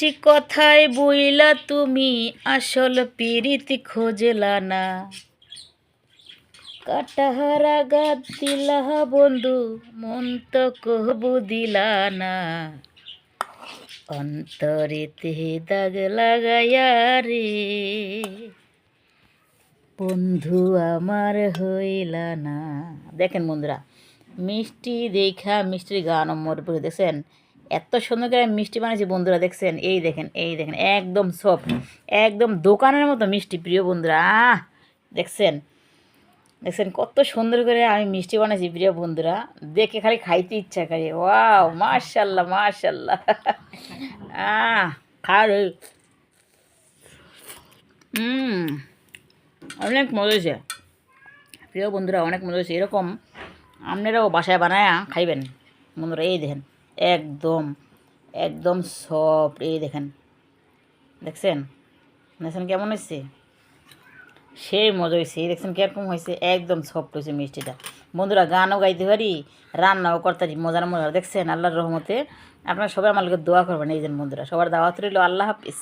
মিষ্টি কথায় বইলা তুমি আসল পিরিতি খোঁজলা না। কাটাহারা গাদ দিলা বন্ধু, মন তো কহবু দিলা না। অন্তরেতে দাগ লাগাইয়া রে, বন্ধু আমার হইলা না। দেখেন বন্ধুরা, মিষ্টি দেখা মিষ্টির গান উপরে দেখছেন। এত সুন্দর করে মিষ্টি বানিয়েছি বন্ধুরা, দেখছেন? এই দেখেন এই দেখেন, একদম সফট একদম দোকানের মতো মিষ্টি, প্রিয় বন্ধুরা। আহ, দেখছেন? দেখছেন কত সুন্দর করে আমি মিষ্টি বানাইছি, প্রিয় বন্ধুরা। দেখে খালি খাইতে ইচ্ছা করে। ওয়াও, মাশাল্লাহ মাশাল্লাহ। আহ খারে হুম, অনেক মজা হয়েছে। প্রিয় বন্ধুরা, অনেক মজা হয়েছে। এরকম আপনারাও বাসায় বানায় খাইবেন। বন্ধুরা, এই দেখেন। একদম একদম সফট এই দেখেন, দেখছেন? দেখছেন কেমন হয়েছে সেই মজা হয়েছে দেখছেন কীরকম হয়েছে একদম সফট হয়েছে মিষ্টিটা। বন্ধুরা, গানও গাইতে পারি, রান্নাও করতে পারি, মজার মজার। দেখছেন? আল্লাহর রহমতে আপনারা সবাই আমার লোকের দোয়া করবেন। এই যে বন্ধুরা, সবার দাওয়াত রইল, আল্লাহ হাফিজ।